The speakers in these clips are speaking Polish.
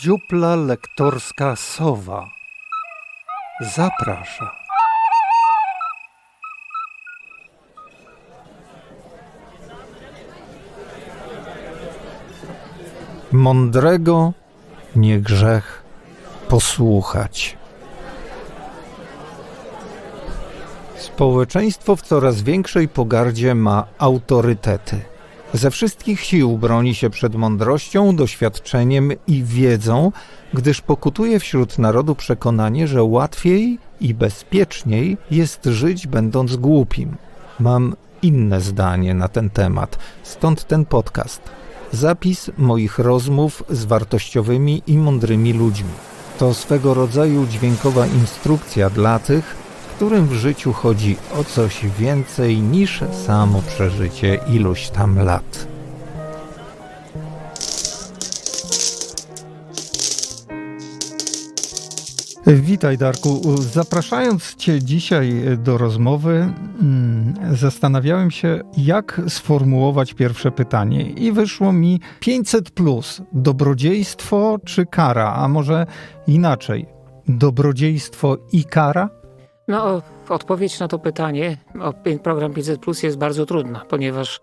Dziupla lektorska Sowa zaprasza. Mądrego nie grzech posłuchać. Społeczeństwo w coraz większej pogardzie ma autorytety. Ze wszystkich sił broni się przed mądrością, doświadczeniem i wiedzą, gdyż pokutuje wśród narodu przekonanie, że łatwiej i bezpieczniej jest żyć będąc głupim. Mam inne zdanie na ten temat, stąd ten podcast. Zapis moich rozmów z wartościowymi i mądrymi ludźmi. To swego rodzaju dźwiękowa instrukcja dla tych, którym w życiu chodzi o coś więcej niż samo przeżycie iluś tam lat. Witaj Darku. Zapraszając Cię dzisiaj do rozmowy, mm, zastanawiałem się, jak sformułować pierwsze pytanie i wyszło mi 500 plus, dobrodziejstwo czy kara, a może inaczej, dobrodziejstwo i kara? No, odpowiedź na to pytanie, o program 500 Plus jest bardzo trudna, ponieważ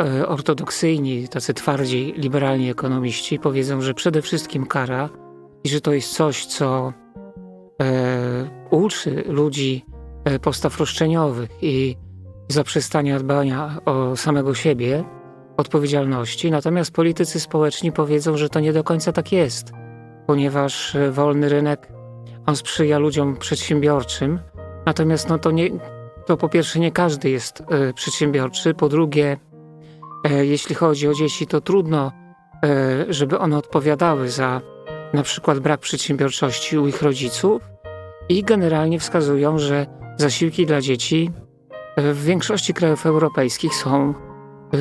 e, ortodoksyjni, tacy twardzi, liberalni ekonomiści powiedzą, że przede wszystkim kara i że to jest coś, co e, uczy ludzi e, postaw roszczeniowych i zaprzestania dbania o samego siebie, odpowiedzialności. Natomiast politycy społeczni powiedzą, że to nie do końca tak jest, ponieważ e, wolny rynek on sprzyja ludziom przedsiębiorczym, Natomiast no to, nie, to po pierwsze nie każdy jest e, przedsiębiorczy, po drugie e, jeśli chodzi o dzieci, to trudno, e, żeby one odpowiadały za na przykład brak przedsiębiorczości u ich rodziców i generalnie wskazują, że zasiłki dla dzieci w większości krajów europejskich są,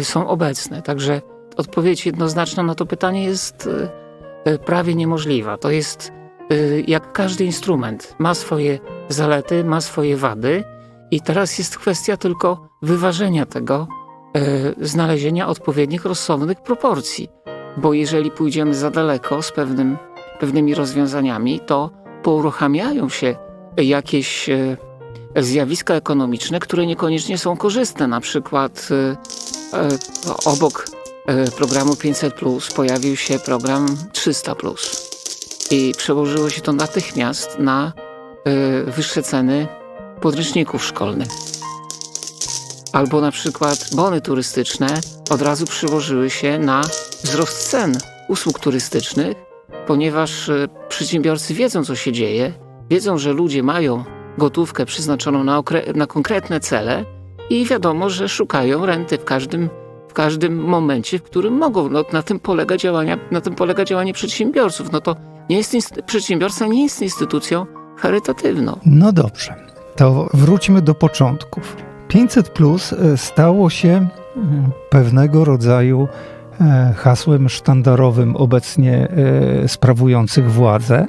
są obecne. Także odpowiedź jednoznaczna na to pytanie jest prawie niemożliwa. To jest jak każdy instrument. Ma swoje zalety, ma swoje wady i teraz jest kwestia tylko wyważenia tego, e, znalezienia odpowiednich, rozsądnych proporcji. Bo jeżeli pójdziemy za daleko z pewnym, pewnymi rozwiązaniami, to pouruchamiają się jakieś e, zjawiska ekonomiczne, które niekoniecznie są korzystne. Na przykład obok programu 500 pojawił się program 300 i przełożyło się to natychmiast na y, wyższe ceny podręczników szkolnych. Albo na przykład bony turystyczne od razu przyłożyły się na wzrost cen usług turystycznych, ponieważ y, przedsiębiorcy wiedzą, co się dzieje, wiedzą, że ludzie mają gotówkę przeznaczoną na, na konkretne cele i wiadomo, że szukają renty w każdym, w każdym momencie, w którym mogą. No, na, tym polega działania, na tym polega działanie przedsiębiorców. No to nie jest inst- przedsiębiorca nie jest instytucją charytatywną. No dobrze, to wróćmy do początków. 500 plus e, stało się mm, pewnego rodzaju e, hasłem sztandarowym obecnie e, sprawujących władzę.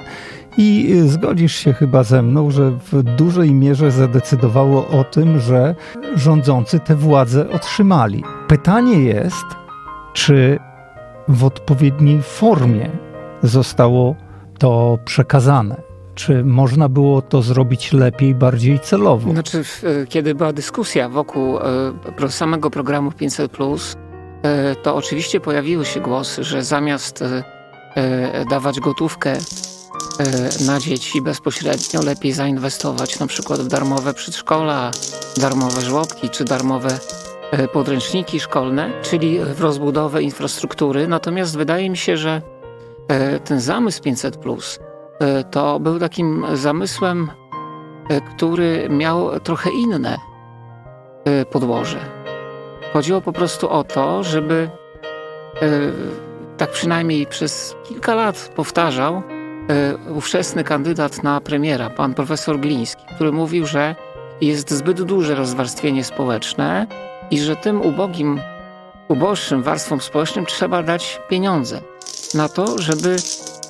I zgodzisz się chyba ze mną, że w dużej mierze zadecydowało o tym, że rządzący tę władzę otrzymali. Pytanie jest, czy w odpowiedniej formie zostało to przekazane. Czy można było to zrobić lepiej, bardziej celowo? Znaczy, e, kiedy była dyskusja wokół e, samego programu 500, e, to oczywiście pojawiły się głosy, że zamiast dawać gotówkę na dzieci bezpośrednio, lepiej zainwestować na przykład w darmowe przedszkola, darmowe żłobki czy darmowe podręczniki szkolne, czyli w rozbudowę infrastruktury. Natomiast wydaje mi się, że ten zamysł 500 e, to był takim zamysłem e, który miał trochę inne e, podłoże. Chodziło po prostu o to, żeby e, tak przynajmniej przez kilka lat powtarzał e, ówczesny kandydat na premiera, pan profesor Gliński, który mówił, że jest zbyt duże rozwarstwienie społeczne i że tym ubogim, uboższym warstwom społecznym trzeba dać pieniądze na to, żeby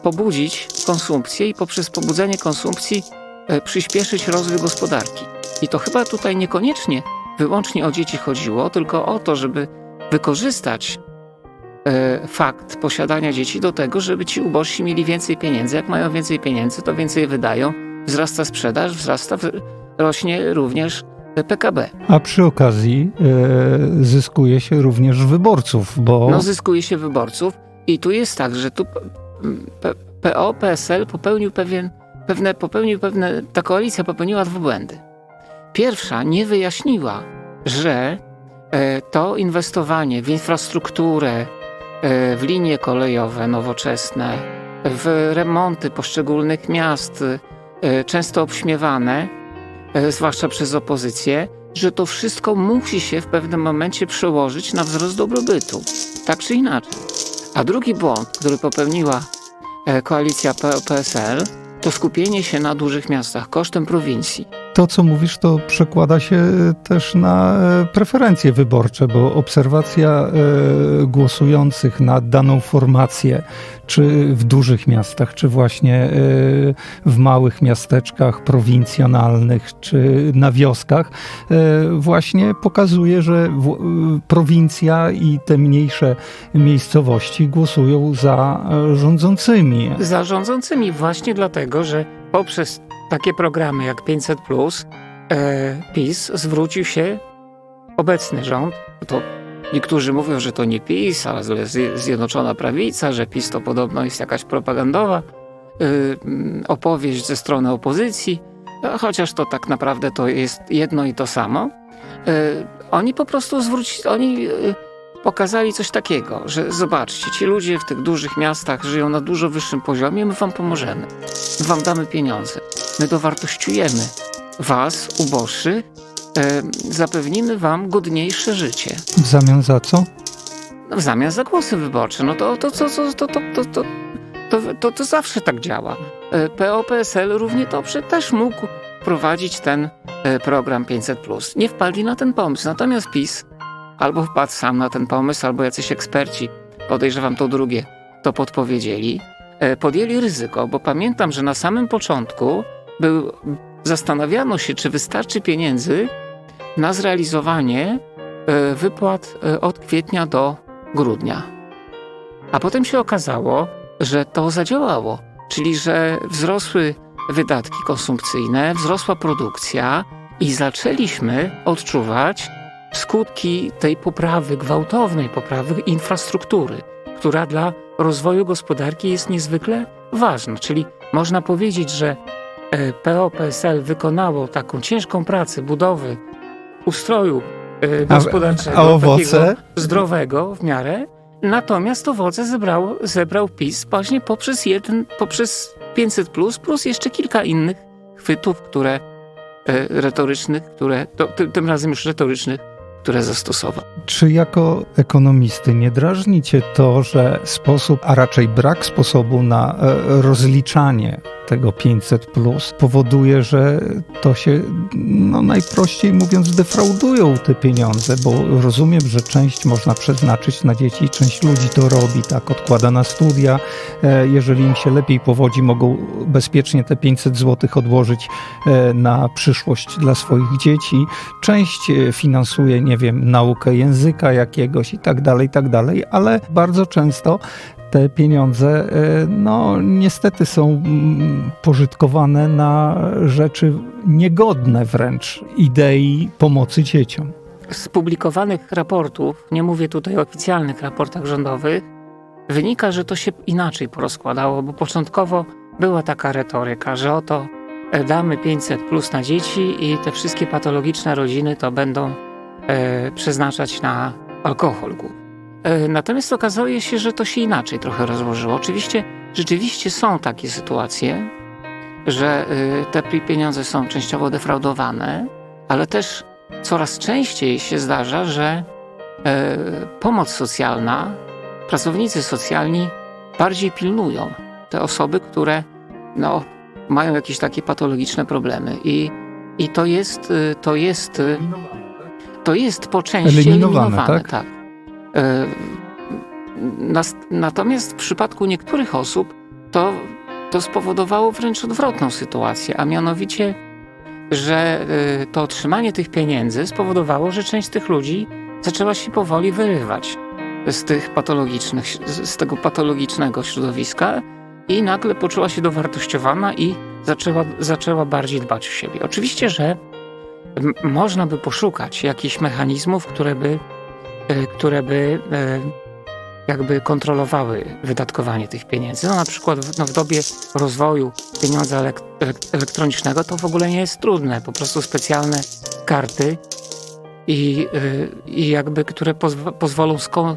pobudzić konsumpcję i poprzez pobudzenie konsumpcji e, przyspieszyć rozwój gospodarki. I to chyba tutaj niekoniecznie wyłącznie o dzieci chodziło, tylko o to, żeby wykorzystać e, fakt posiadania dzieci do tego, żeby ci ubożsi mieli więcej pieniędzy. Jak mają więcej pieniędzy, to więcej wydają, wzrasta sprzedaż, wzrasta, rośnie również PKB. A przy okazji e, zyskuje się również wyborców, bo No, zyskuje się wyborców i tu jest tak, że tu PO, PSL popełnił pewien, pewne, popełnił pewne, ta koalicja popełniła dwa błędy. Pierwsza nie wyjaśniła, że e, to inwestowanie w infrastrukturę, e, w linie kolejowe nowoczesne, w remonty poszczególnych miast, e, często obśmiewane, zwłaszcza przez opozycję, że to wszystko musi się w pewnym momencie przełożyć na wzrost dobrobytu. Tak czy inaczej. A drugi błąd, który popełniła e, koalicja PO-PSL, to skupienie się na dużych miastach kosztem prowincji. To, co mówisz, to przekłada się też na e, preferencje wyborcze, bo obserwacja e, głosujących na daną formację, czy w dużych miastach, czy właśnie e, w małych miasteczkach prowincjonalnych, czy na wioskach, e, właśnie pokazuje, że e, prowincja i te mniejsze miejscowości głosują za e, rządzącymi. Zarządzącymi właśnie dlatego, że poprzez takie programy jak 500, e, PiS zwrócił się obecny rząd. To niektórzy mówią, że to nie PiS, ale Zje- Zjednoczona Prawica, że PiS to podobno jest jakaś propagandowa y, mm, opowieść ze strony opozycji, a chociaż to tak naprawdę to jest jedno i to samo. Y, Oni po prostu zwrócili, oni y, pokazali coś takiego, że zobaczcie, ci ludzie w tych dużych miastach żyją na dużo wyższym poziomie, my wam pomożemy. My wam damy pieniądze. My dowartościujemy was, uboższych, e, zapewnimy wam godniejsze życie. W zamian za co? No, w zamian za głosy wyborcze. No to, to, to, to, to, to, to, to, zawsze tak działa. E, PO-PSL równie dobrze też mógł prowadzić ten e, program 500+. Nie wpadli na ten pomysł. Natomiast PiS albo wpadł sam na ten pomysł, albo jacyś eksperci, podejrzewam to drugie, to podpowiedzieli, podjęli ryzyko, bo pamiętam, że na samym początku był, zastanawiano się, czy wystarczy pieniędzy na zrealizowanie e, wypłat e, od kwietnia do grudnia. A potem się okazało, że to zadziałało, czyli że wzrosły wydatki konsumpcyjne, wzrosła produkcja i zaczęliśmy odczuwać skutki tej poprawy, gwałtownej poprawy infrastruktury, która dla rozwoju gospodarki jest niezwykle ważna. Czyli można powiedzieć, że PO-PSL wykonało taką ciężką pracę budowy ustroju e, A- gospodarczego, a owoce? zdrowego w miarę, natomiast owoce zebrało, zebrał PiS właśnie poprzez, jeden, poprzez 500 plus, plus jeszcze kilka innych chwytów, które e, retorycznych, które, to, tym, razem już retorycznych, które zastosował. Czy jako ekonomisty nie drażni cię to, że sposób, a raczej brak sposobu na e, rozliczanie tego 500 plus powoduje, że to się, no najprościej mówiąc, defraudują te pieniądze, bo rozumiem, że część można przeznaczyć na dzieci, część ludzi to robi, tak, odkłada na studia. E, Jeżeli im się lepiej powodzi, mogą bezpiecznie te 500 zł odłożyć e, na przyszłość dla swoich dzieci. Część e, finansuje, nie wiem, naukę języka jakiegoś i tak dalej, i tak dalej, ale bardzo często te pieniądze, e, no niestety są mm, pożytkowane na rzeczy niegodne wręcz idei pomocy dzieciom. Z publikowanych raportów, nie mówię tutaj o oficjalnych raportach rządowych, wynika, że to się inaczej porozkładało, bo początkowo była taka retoryka, że oto e, damy 500 plus na dzieci i te wszystkie patologiczne rodziny to będą e, przeznaczać na alkohol. głównie. E, natomiast okazuje się, że to się inaczej trochę rozłożyło. Oczywiście, rzeczywiście są takie sytuacje, że e, te pi- pieniądze są częściowo defraudowane, ale też coraz częściej się zdarza, że e, pomoc socjalna, pracownicy socjalni bardziej pilnują te osoby, które no, mają jakieś takie patologiczne problemy. I, i to jest, to jest, y, to jest po części Eliminowane, eliminowane. tak? tak. E, Natomiast w przypadku niektórych osób to, to spowodowało wręcz odwrotną sytuację, a mianowicie, że y, to otrzymanie tych pieniędzy spowodowało, że część tych ludzi zaczęła się powoli wyrywać z tych patologicznych, z, tego patologicznego środowiska i nagle poczuła się dowartościowana i zaczęła, zaczęła bardziej dbać o siebie. Oczywiście, że można by poszukać jakichś mechanizmów, które by, e, które by e, jakby kontrolowały wydatkowanie tych pieniędzy. No na przykład w, no w dobie rozwoju pieniądza elek- elek- elektronicznego to w ogóle nie jest trudne. Po prostu specjalne karty i, y, i jakby, które pozw- pozwolą skon-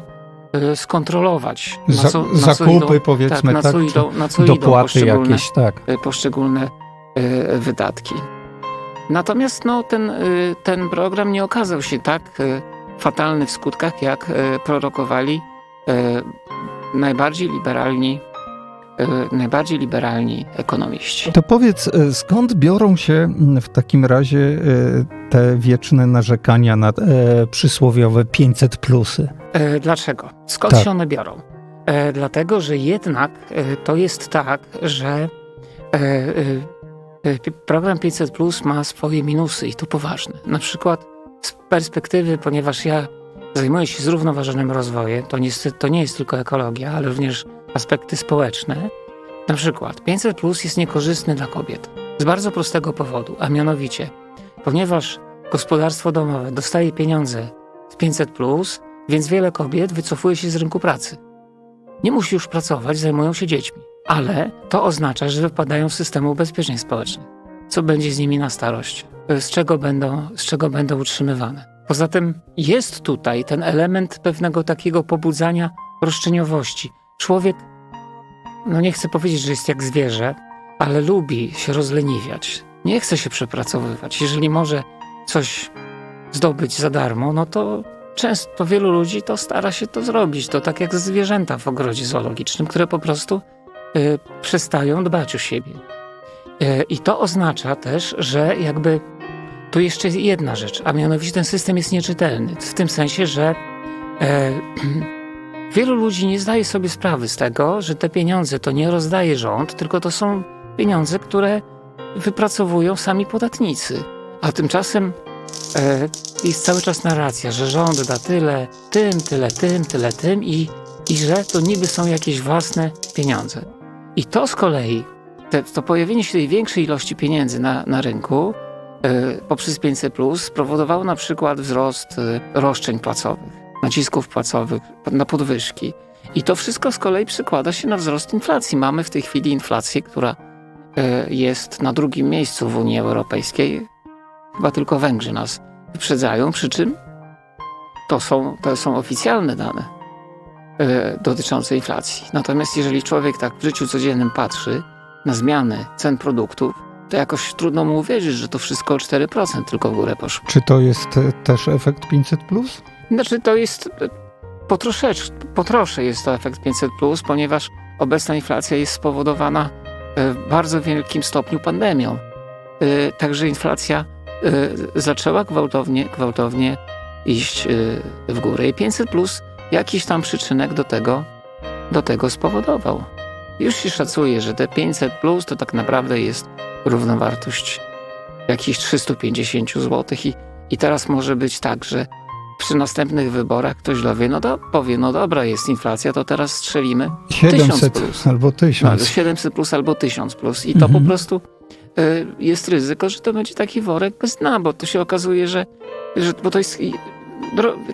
y, skontrolować na co, na co zakupy idą, powiedzmy, tak, na tak, co czy idą, na co idą dopłaty poszczególne, jakieś, tak. y, poszczególne y, wydatki. Natomiast no, ten, y, ten program nie okazał się tak y, fatalny w skutkach, jak y, prorokowali y, najbardziej liberalni, y, najbardziej liberalni ekonomiści. To powiedz, e, skąd biorą się m, w takim razie e, te wieczne narzekania na e, przysłowiowe 500 plusy? E, Dlaczego? Skąd Tak. się one biorą? E, dlatego, że jednak e, to jest tak, że e, e, e, program 500 Plus ma swoje minusy i to poważne. Na przykład z perspektywy, ponieważ ja zajmuję się zrównoważonym rozwojem, to, niestety, to nie jest tylko ekologia, ale również aspekty społeczne. Na przykład 500 Plus jest niekorzystny dla kobiet z bardzo prostego powodu, a mianowicie, ponieważ gospodarstwo domowe dostaje pieniądze z 500 Plus, więc wiele kobiet wycofuje się z rynku pracy. Nie musi już pracować, zajmują się dziećmi. Ale to oznacza, że wypadają z systemu ubezpieczeń społecznych. Co będzie z nimi na starość? Z czego będą, z czego będą utrzymywane? Poza tym jest tutaj ten element pewnego takiego pobudzania roszczeniowości. Człowiek, no nie chcę powiedzieć, że jest jak zwierzę, ale lubi się rozleniwiać. Nie chce się przepracowywać. Jeżeli może coś zdobyć za darmo, no to często wielu ludzi to stara się to zrobić. To tak jak zwierzęta w ogrodzie zoologicznym, które po prostu y, przestają dbać o siebie. Y, I to oznacza też, że jakby tu jeszcze jedna rzecz, a mianowicie ten system jest nieczytelny. W tym sensie, że e, wielu ludzi nie zdaje sobie sprawy z tego, że te pieniądze to nie rozdaje rząd, tylko to są pieniądze, które wypracowują sami podatnicy. A tymczasem e, jest cały czas narracja, że rząd da tyle, tym, tyle, tym, tyle, tym i, i że to niby są jakieś własne pieniądze. I to z kolei, te, to pojawienie się tej większej ilości pieniędzy na, na rynku e, poprzez 500 plus spowodowało na przykład wzrost e, roszczeń płacowych, nacisków płacowych na podwyżki. I to wszystko z kolei przekłada się na wzrost inflacji. Mamy w tej chwili inflację, która e, jest na drugim miejscu w Unii Europejskiej. Chyba tylko Węgrzy nas wyprzedzają, przy czym to są, to są oficjalne dane dotyczące inflacji. Natomiast jeżeli człowiek tak w życiu codziennym patrzy na zmiany cen produktów, to jakoś trudno mu uwierzyć, że to wszystko o 4% tylko w górę poszło. Czy to jest e, też efekt 500 plus? Znaczy to jest e, po troszecz, po trosze jest to efekt 500+, ponieważ obecna inflacja jest spowodowana e, w bardzo wielkim stopniu pandemią. Także inflacja zaczęła gwałtownie, gwałtownie iść w górę i 500 plus jakiś tam przyczynek do tego, do tego spowodował. Już się szacuje, że te 500 plus to tak naprawdę jest równowartość jakichś 350 zł i, i teraz może być tak, że przy następnych wyborach ktoś dowie, no to powie, no dobra, jest inflacja, to teraz strzelimy 700 plus. albo no, 1000. 700 plus albo 1000 plus. I to Mhm. po prostu y, jest ryzyko, że to będzie taki worek bez dna, bo to się okazuje, że, że bo to jest,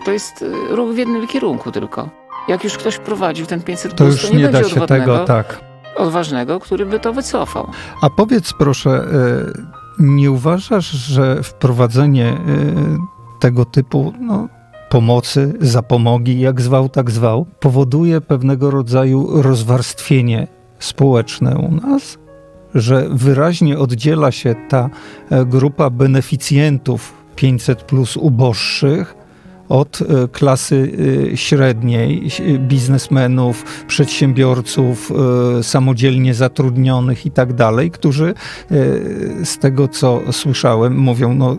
to jest y, ruch w jednym kierunku tylko. Jak już ktoś wprowadził ten 500 To plus, już to nie, nie da się tego, tak. odważnego, który by to wycofał. A powiedz proszę, e, nie uważasz, że wprowadzenie e, tego typu no, pomocy, zapomogi, jak zwał, tak zwał, powoduje pewnego rodzaju rozwarstwienie społeczne u nas? Że wyraźnie oddziela się ta e, grupa beneficjentów 500 plus uboższych od e, klasy e, średniej, s- biznesmenów, przedsiębiorców, e, samodzielnie zatrudnionych i tak dalej, którzy e, z tego co słyszałem mówią, no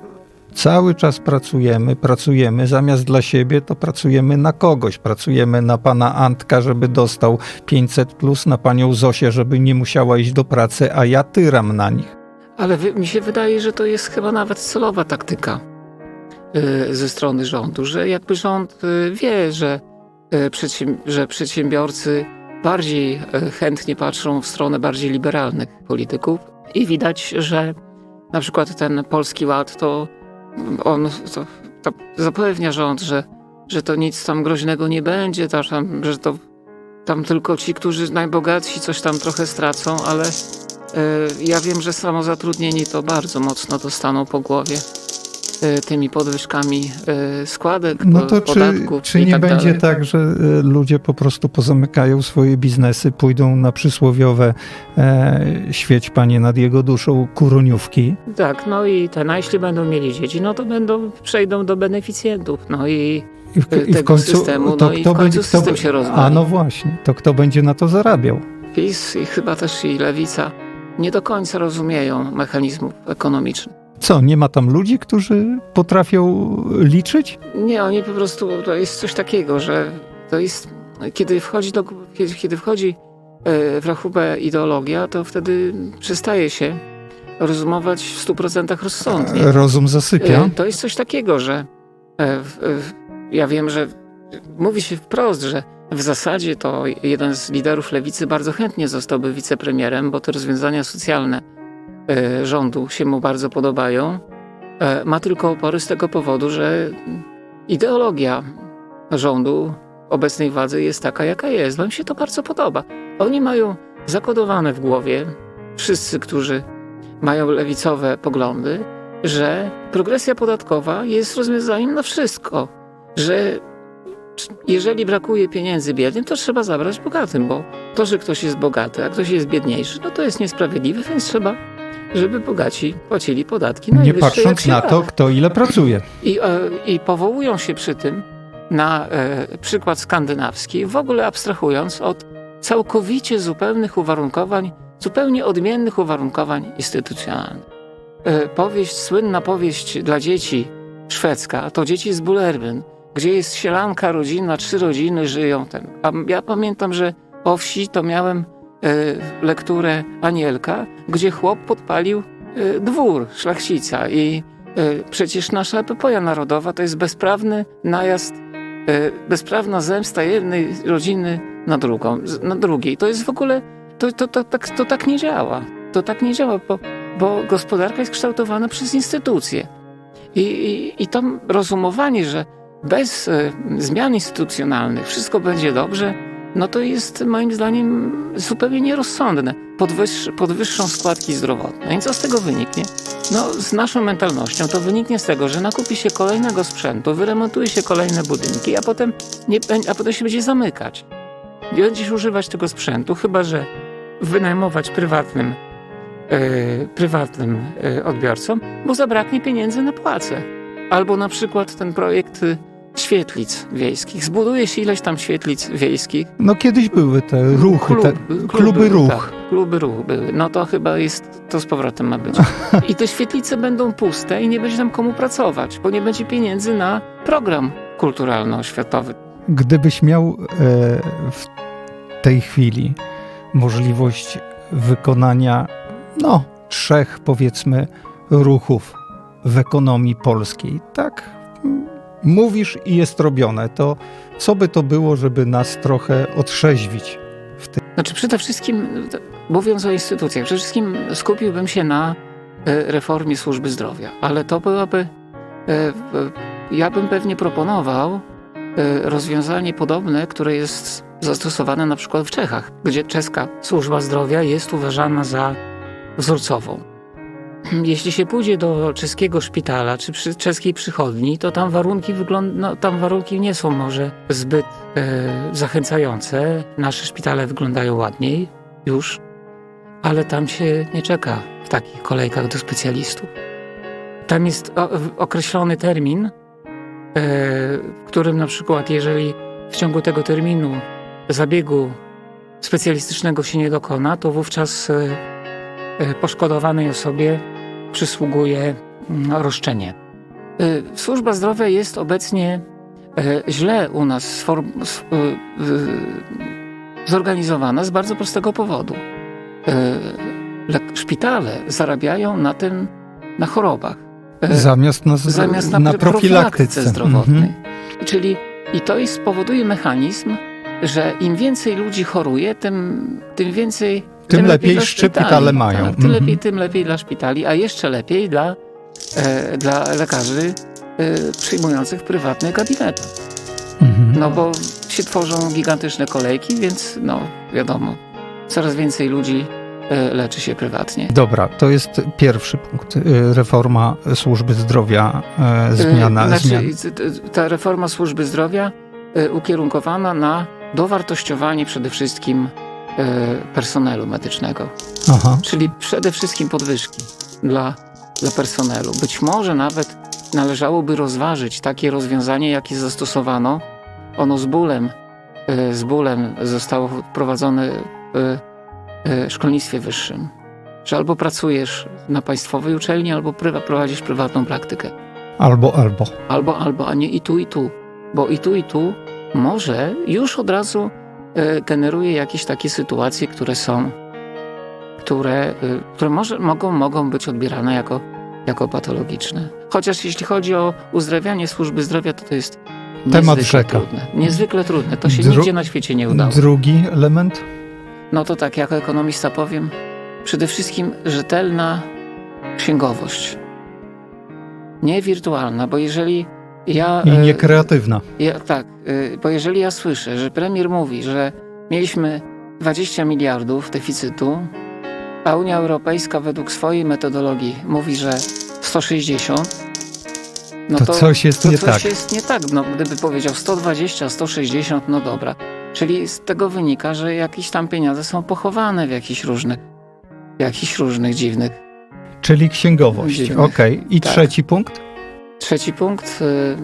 cały czas pracujemy, pracujemy, zamiast dla siebie to pracujemy na kogoś, pracujemy na pana Antka, żeby dostał 500 plus, na panią Zosię, żeby nie musiała iść do pracy, a ja tyram na nich. Ale mi się wydaje, że to jest chyba nawet celowa taktyka ze strony rządu, że jakby rząd y, wie, że e, że przedsiębiorcy bardziej e, chętnie patrzą w stronę bardziej liberalnych polityków i widać, że na przykład ten Polski Ład to on to, to zapewnia rząd, że, że to nic tam groźnego nie będzie, tam, że to tam tylko ci, którzy najbogatsi coś tam trochę stracą, ale e, ja wiem, że samozatrudnieni to bardzo mocno dostaną po głowie. e, tymi podwyżkami e, składek, No to czy, podatków czy i nie tak będzie dalej. tak, że e, ludzie po prostu pozamykają swoje biznesy, pójdą na przysłowiowe e, świeć panie nad jego duszą kuroniówki? Tak, no i ten, a jeśli będą mieli dzieci, no to będą, przejdą do beneficjentów, no i I w, i w końcu, systemu, to no i w kto końcu będzie, system kto, się rozwali. A no właśnie, to kto będzie na to zarabiał? PiS i chyba też i Lewica nie do końca rozumieją mechanizmów ekonomicznych. Co, nie ma tam ludzi, którzy potrafią liczyć? Nie, oni po prostu, to jest coś takiego, że to jest, kiedy wchodzi, do, kiedy, kiedy wchodzi e, w rachubę ideologia, to wtedy przestaje się rozumować w 100% rozsądnie. Rozum zasypia. E, To jest coś takiego, że e, ja wiem, że mówi się wprost, że w zasadzie to jeden z liderów lewicy bardzo chętnie zostałby wicepremierem, bo te rozwiązania socjalne rządu się mu bardzo podobają. E, Ma tylko opory z tego powodu, że ideologia rządu obecnej władzy jest taka, jaka jest. Wam się to bardzo podoba. Oni mają zakodowane w głowie, wszyscy, którzy mają lewicowe poglądy, że progresja podatkowa jest rozwiązaniem na wszystko, że jeżeli brakuje pieniędzy biednym, to trzeba zabrać bogatym, bo to, że ktoś jest bogaty, a ktoś jest biedniejszy, no to jest niesprawiedliwe, więc trzeba, żeby bogaci płacili podatki Nie patrząc na da. to, kto ile pracuje. I, e, I powołują się przy tym na e, przykład skandynawski, w ogóle abstrahując od całkowicie zupełnych uwarunkowań, zupełnie odmiennych uwarunkowań instytucjonalnych. E, powieść, słynna powieść dla dzieci szwedzka, to dzieci z Bullerbyn, gdzie jest sielanka rodzina, trzy rodziny żyją tam. A ja pamiętam, że o wsi to miałem lekturę Anielka, gdzie chłop podpalił e, dwór szlachcica i E, Przecież nasza epopeja narodowa to jest bezprawny najazd, e, bezprawna zemsta jednej rodziny na drugą, na drugiej. To jest w ogóle, to, to, to, tak, to tak nie działa. To tak nie działa, bo, bo gospodarka jest kształtowana przez instytucje. I, i, I tam rozumowanie, że bez e, zmian instytucjonalnych wszystko będzie dobrze, no to jest moim zdaniem zupełnie nierozsądne. Podwyższ, podwyższą składki zdrowotne. No I co z tego wyniknie? No, z naszą mentalnością to wyniknie z tego, że nakupi się kolejnego sprzętu, wyremontuje się kolejne budynki, a potem, nie, a potem się będzie zamykać. Nie będziesz używać tego sprzętu, chyba że wynajmować prywatnym, e, prywatnym e, odbiorcom, bo zabraknie pieniędzy na płace. Albo na przykład ten projekt e, świetlic wiejskich. Zbuduje się ileś tam świetlic wiejskich, No kiedyś były te ruchy, te kluby ruch. Tak, kluby ruch były. No to chyba jest, to z powrotem ma być. I te świetlice będą puste i nie będzie tam komu pracować, bo nie będzie pieniędzy na program kulturalno-oświatowy. Gdybyś miał e, w tej chwili możliwość wykonania, no, trzech powiedzmy ruchów w ekonomii polskiej, tak? Mówisz i jest robione, to co by to było, żeby nas trochę otrzeźwić? Znaczy przede wszystkim, mówiąc o instytucjach, przede wszystkim skupiłbym się na e, reformie służby zdrowia, ale to byłaby, e, ja bym pewnie proponował e, rozwiązanie podobne, które jest zastosowane na przykład w Czechach, gdzie czeska służba zdrowia jest uważana za wzorcową. Jeśli się pójdzie do czeskiego szpitala czy przy czeskiej przychodni, to tam warunki, wygląd- no, tam warunki nie są może zbyt e, zachęcające. Nasze szpitale wyglądają ładniej już, ale tam się nie czeka w takich kolejkach do specjalistów. Tam jest określony termin, e, w którym na przykład, jeżeli w ciągu tego terminu zabiegu specjalistycznego się nie dokona, to wówczas e, poszkodowanej osobie przysługuje mm, roszczenie. E, Służba zdrowia jest obecnie e, źle u nas e, e, zorganizowana z bardzo prostego powodu. E, Szpitale zarabiają na tym, na chorobach. E, Zamiast na, zamiast na, na profilaktyce zdrowotnej. Mhm. Czyli I to spowoduje mechanizm, że im więcej ludzi choruje, tym, tym więcej. Tym lepiej dla szpitale szpitali. mają. Tak, tym, Mhm. lepiej, tym lepiej dla szpitali, a jeszcze lepiej dla, e, dla lekarzy e, przyjmujących prywatne gabinety. Mhm. No bo się tworzą gigantyczne kolejki, więc no wiadomo, coraz więcej ludzi e, leczy się prywatnie. Dobra, to jest pierwszy punkt. Y, Reforma służby zdrowia, e, zmiana, E, znaczy, Ta reforma służby zdrowia e, ukierunkowana na dowartościowanie przede wszystkim e, personelu medycznego, Aha. czyli przede wszystkim podwyżki dla, dla personelu. Być może nawet należałoby rozważyć takie rozwiązanie, jakie zastosowano. Ono z bólem, e, z bólem zostało wprowadzone w e, szkolnictwie wyższym. Że albo pracujesz na państwowej uczelni, albo prywa, prowadzisz prywatną praktykę. Albo, albo. Albo, albo, a nie i tu, i tu. Bo i tu, i tu może już od razu e, generuje jakieś takie sytuacje, które są, które, e, które może, mogą, mogą być odbierane jako, jako patologiczne. Chociaż jeśli chodzi o uzdrawianie służby zdrowia, to to jest Temat rzeka. trudne. Niezwykle trudne. To się Dru- nigdzie na świecie nie udało. Drugi element? No to tak, jako ekonomista powiem, przede wszystkim rzetelna księgowość. Nie wirtualna, bo jeżeli ja... I e, niekreatywna. ja, tak, y, bo jeżeli ja słyszę, że premier mówi, że mieliśmy 20 miliardów deficytu, a Unia Europejska według swojej metodologii mówi, że 160, no To, to, coś jest to nie coś tak. jest nie tak. No, gdyby powiedział 120, 160, no dobra. Czyli z tego wynika, że jakieś tam pieniądze są pochowane w jakichś różnych, w jakichś różnych dziwnych. Czyli księgowość. Okej. I Tak. trzeci punkt? Trzeci punkt y,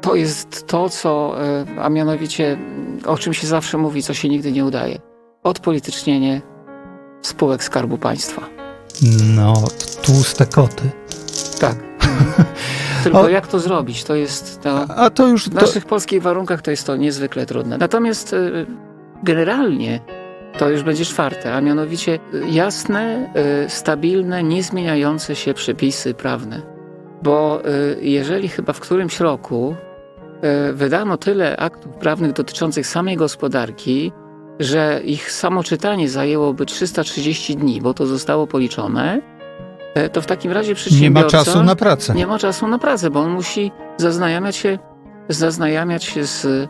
to jest to, co, y, a mianowicie o czym się zawsze mówi, co się nigdy nie udaje. Odpolitycznienie spółek Skarbu Państwa. No, tłuste koty. Tak. Tylko jak to zrobić? To jest to, A to już... w To, naszych polskich warunkach to jest to niezwykle trudne. Natomiast y, generalnie to już będzie czwarte, a mianowicie jasne, stabilne, niezmieniające się przepisy prawne. Bo y, jeżeli chyba w którymś roku y, wydano tyle aktów prawnych dotyczących samej gospodarki, że ich samo czytanie zajęłoby 330 dni, bo to zostało policzone, y, to w takim razie nie ma przedsiębiorca... czasu na pracę. Nie ma czasu na pracę, bo on musi zaznajamiać się, zaznajamiać się z,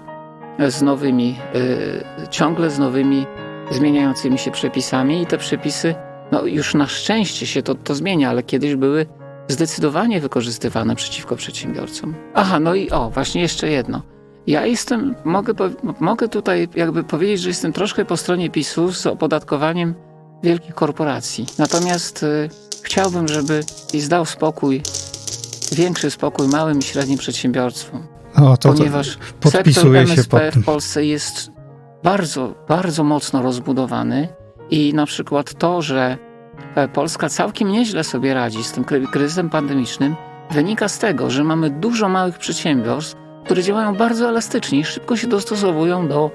z nowymi, y, ciągle z nowymi zmieniającymi się przepisami i te przepisy, no już na szczęście się to, to zmienia, ale kiedyś były zdecydowanie wykorzystywane przeciwko przedsiębiorcom. Aha, no i o, właśnie jeszcze jedno. Ja jestem, mogę, mogę tutaj jakby powiedzieć, że jestem troszkę po stronie PiSu z opodatkowaniem wielkich korporacji. Natomiast y, chciałbym, żeby PiS dał spokój większy spokój małym i średnim przedsiębiorstwom, O, to, ponieważ to sektor MSP w Polsce jest bardzo, bardzo mocno rozbudowany i na przykład to, że Polska całkiem nieźle sobie radzi z tym kry- kryzysem pandemicznym, wynika z tego, że mamy dużo małych przedsiębiorstw, które działają bardzo elastycznie i szybko się dostosowują do,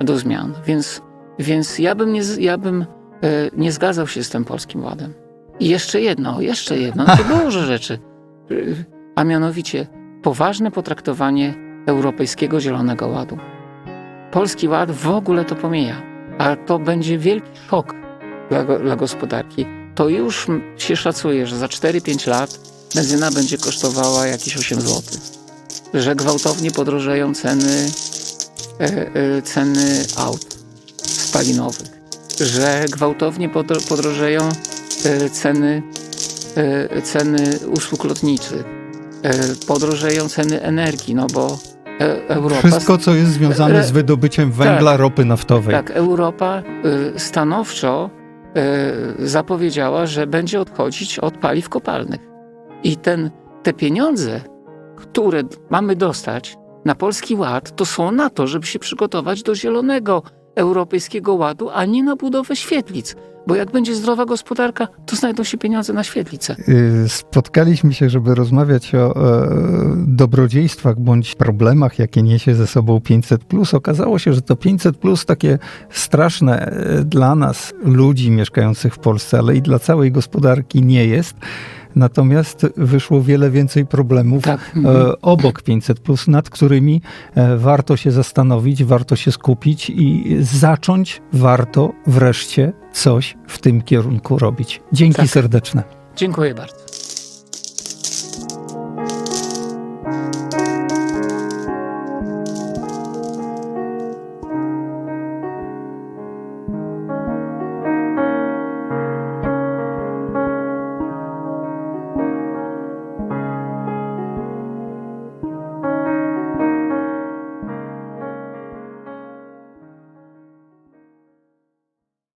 do zmian. Więc, więc ja bym, nie, ja bym e, nie zgadzał się z tym Polskim Ładem. I jeszcze jedno, jeszcze jedno, to dużo rzeczy. Y, A mianowicie poważne potraktowanie Europejskiego Zielonego Ładu. Polski Ład w ogóle to pomija, a to będzie wielki szok dla, dla gospodarki. To już się szacuje, że za 4-5 lat benzyna będzie kosztowała jakieś 8 zł. Że gwałtownie podrożeją ceny, e, e, ceny aut spalinowych. Że gwałtownie podro- podrożeją e, ceny, e, ceny usług lotniczych. E, podrożeją ceny energii, no bo e, Europa... Wszystko, co jest związane Re- z wydobyciem węgla, ropy naftowej. Tak, Europa y, stanowczo zapowiedziała, że będzie odchodzić od paliw kopalnych. I ten, te pieniądze, które mamy dostać na Polski Ład, to są na to, żeby się przygotować do zielonego Europejskiego Ładu, a nie na budowę świetlic. Bo jak będzie zdrowa gospodarka, to znajdą się pieniądze na świetlice. Y, Spotkaliśmy się, żeby rozmawiać o e, dobrodziejstwach bądź problemach, jakie niesie ze sobą 500. Okazało się, że to 500 takie straszne e, dla nas, ludzi mieszkających w Polsce, ale i dla całej gospodarki nie jest, natomiast wyszło wiele więcej problemów Tak. e, obok 500, nad którymi e, warto się zastanowić, warto się skupić i zacząć warto wreszcie coś w tym kierunku robić. Dzięki Tak. serdeczne. Dziękuję bardzo.